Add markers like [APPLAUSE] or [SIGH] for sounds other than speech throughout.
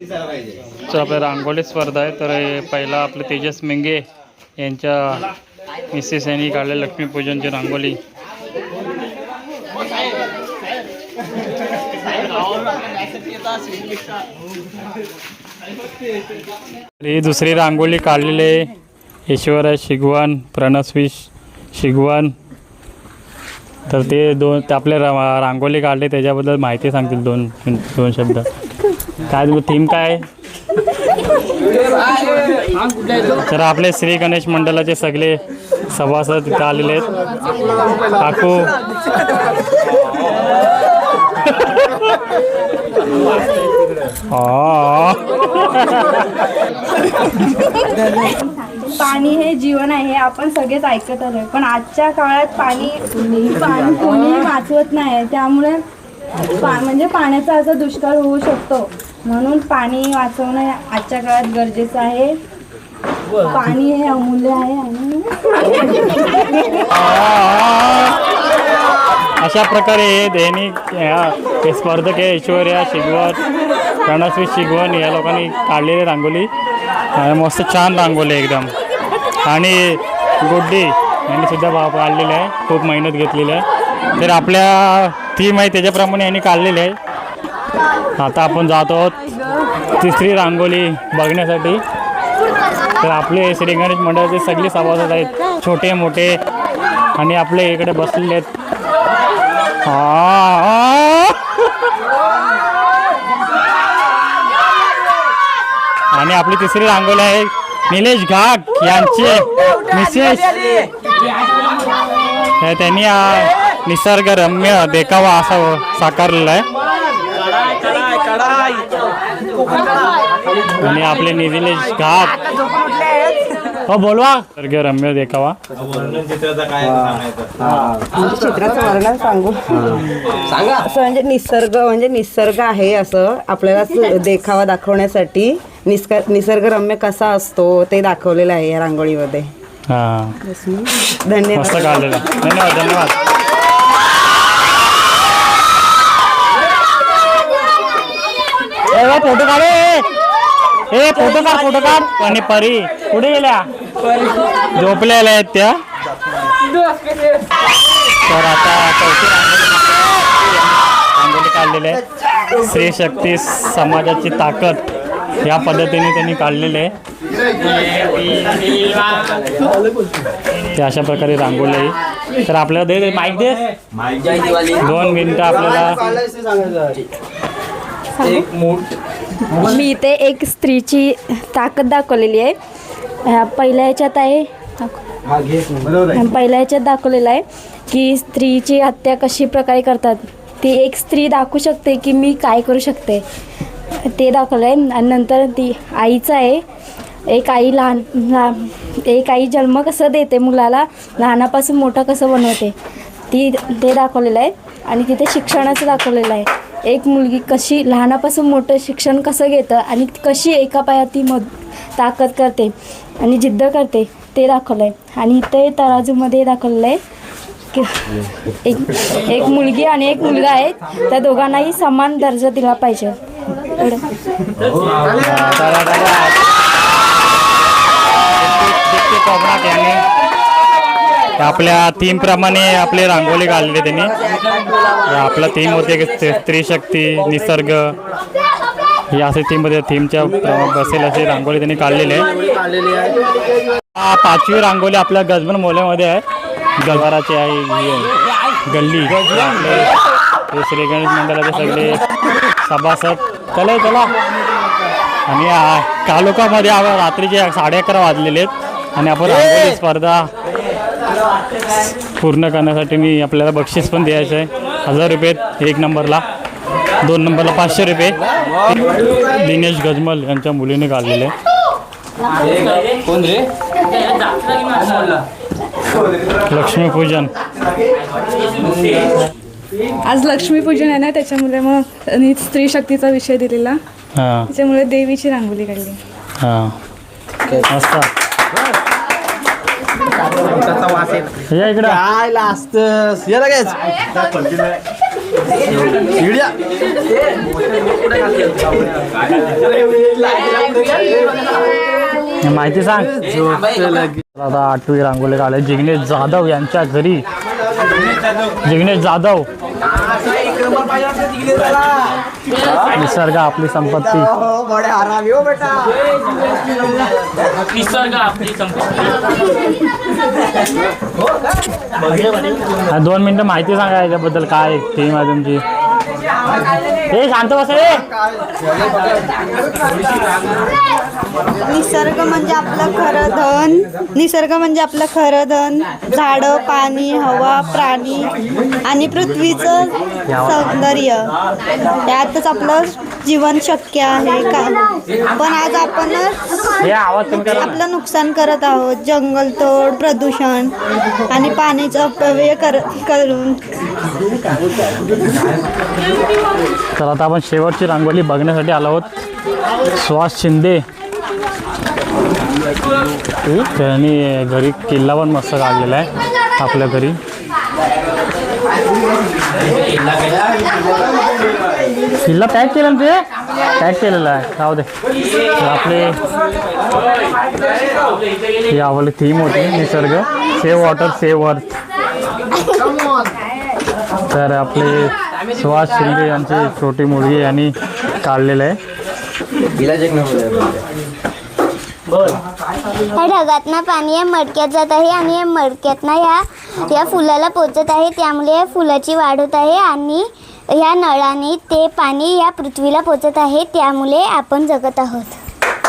तर आपल्या रांगोळी स्पर्धा आहे तर हे पहिला आपले तेजस मेंगे यांच्या मिसेस यांनी काढले लक्ष्मीपूजनची रांगोळी. ही दुसरी रांगोळी काढलेली आहे ईश्वरा शिगवान प्रणस्वी शिगवान. तर ते दोन ते आपले रांगोळी काढले त्याच्याबद्दल माहिती सांगतील दोन दोन शब्द. काय थीम काय? तर आपले श्री गणेश मंडळाचे सगळे सभासद इथं आलेले आहेत. काकू. पाणी हे जीवन आहे हे आपण सगळेच ऐकत आलोय. पण आजच्या काळात पाणी पाणी कोणीही वाचवत नाही. त्यामुळे पा म्हणजे पाण्याचा असा दुष्काळ होऊ शकतो. म्हणून पाणी वाचवणं आजच्या काळात गरजेचं आहे. पाणी हे अमूल्य आहे आणि [LAUGHS] अशा प्रकारे हे दैनिक ह्या हे स्पर्धक आहे ऐश्वर्या शिगवण प्रणस्वी शिगवण या लोकांनी काढलेली रांगोली. आणि मस्त छान रांगोली आहे एकदम. आणि गुड्डी यांनी सुद्धा बा काढलेली आहे. खूप मेहनत घेतलेली आहे. तर आपल्या थीम आहे त्याच्याप्रमाणे यांनी काढलेली आहे. आता आपण जातो आहोत तिसरी रांगोळी बघण्यासाठी. तर आपले श्री गणेश मंडळाचे सगळे सभासद आहेत. छोटे मोठे आणि आपले इकडे बसलेले आहेत. आणि आपली तिसरी रांगोळी आहे. निलेश घाट यांचे. मिसेस. त्यांनी निसर्गरम्य देखावा असा साकारलेला आहे. आणि आपले निलेश घाट. हो बोलवा. निसर्गरम्य देखावा चित्राचं वर्णन सांगू. असं म्हणजे निसर्ग म्हणजे निसर्ग आहे असं आपल्याला स- देखावा दाखवण्यासाठी. निसर्ग निसर्गरम्य कसा असतो ते दाखवलेलं आहे या रांगोळीमध्ये. हा. धन्यवाद. मस्त काढलेलं. धन्यवाद धन्यवाद. ए फोटो काढ ए. ए फोटो काढ फोटो काढ. आणि परी कुठे गेल्या? झोपलेल्या आहेत त्या. तर आता चौथी काढलेली आहे. स्त्री शक्ती समाजाची ताकद या पद्धतीने त्यांनी काढलेले आहे. ते अशा प्रकारे रांगोळी. तर आपल्याला दे दे माईक दे. दोन मिनिटं आपल्याला मी इथे एक स्त्रीची ताकद दाखवलेली आहे. पहिल्या ह्याच्यात आहे पहिल्या ह्याच्यात दाखवलेलं आहे की स्त्रीची हत्या कशी प्रकारे करतात. ती एक स्त्री दाखवू शकते की मी काय करू शकते. ते दाखवलं आहे आणि नंतर ती आईचं आहे. एक आई लहान लहान एक आई जन्म कसं देते मुलाला लहानापासून मोठं कसं बनवते. ती ते दाखवलेलं आहे. आणि तिथे शिक्षणाचं दाखवलेलं आहे. एक मुलगी कशी लहानापासून मोठं शिक्षण कसं घेतं आणि कशी एका पायात ती मध ताकद करते आणि जिद्द करते ते दाखवलं आहे आणि इथे तराजूमध्ये दाखवलेलं आहे की एक एक मुलगी आणि एक मुलगा आहे. त्या दोघांनाही समान दर्जा दिला पाहिजे. एवढं आपल्या थीम प्रमाणे आपले रांगोळी काढलेली त्यांनी. आपला थीम होते की स्त्री- शक्ती निसर्ग. ही असे थीममध्ये थीमच्या बसेल असे रांगोळी त्यांनी काढलेली आहे. हा पाचवी रांगोळी आपल्या गजबन मोल्यामध्ये आहे. गजबाराची आहे ही. आहे. गल्ली श्री गणेश मंडळाचे सगळे सभासद. चला चला. आणि तालुकामध्ये आपण रात्रीचे साडे अकरा वाजलेले आहेत. आणि आपण रांगोळी स्पर्धा पूर्ण करण्यासाठी मी आपल्याला बक्षीस पण द्यायचं आहे. हजार रुपये एक नंबरला. दोन नंबरला पाचशे रुपये. दिनेश गजमल यांच्या मुलीने काढलेले. आहे. लक्ष्मीपूजन. आज लक्ष्मीपूजन आहे ना त्याच्यामुळे मग आणि स्त्री शक्तीचा विषय दिलेला. हां. त्याच्यामुळे देवीची रांगोळी काढली. हां. मस्त. या इकडं. काय लास्ट ये लगेच. माहिती सांग. आता आठवी रांगोली काढले. जिग्नेश जाधव यांच्या घरी. जिग्नेश जाधव. निसर्ग आपली संपत्ती. निसर्ग आपली संपत्ती. हा, दोन मिनिटं माहिती सांगा याच्याबद्दल काय टीम आहे तुमची? हे शांत बस रे. निसर्ग म्हणजे आपलं खरं धन. निसर्ग म्हणजे आपलं खरं धन. झाडं पाणी हवा प्राणी आणि पृथ्वीचं सौंदर्य. यातच आपलं जीवन शक्य आहे का? पण आज आपण. आपलं नुकसान करत आहोत. जंगलतोड प्रदूषण आणि पाण्याचा अपव्यय कर करून. तर आता आपण शेवटची रांगोळी बघण्यासाठी आलो आहोत. सुहास शिंदे. त्यांनी घरी किल्ला पण मस्त काढलेला आहे आपल्या घरी. किल्ला पॅक केला ना ते? पॅक केलेला आहे. राहू दे. आपले ही आवडली थीम होती निसर्ग. सेव्ह वॉटर सेव्ह अर्थ तर आपले सुहास शिंदे यांची छोटी मुलगी यांनी काढलेलं आहे. ह्या ढगातनं पाणी या मडक्यात जात आहे आणि या मडक्यातनं ह्या या फुलाला पोचत आहे. त्यामुळे या फुलाची वाढ होत आहे आणि ह्या नळाने ते पाणी या पृथ्वीला पोचत आहे. त्यामुळे आपण जगत आहोत.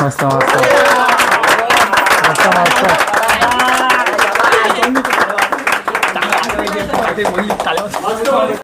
मस्त. मस्त मस्त. मस्त.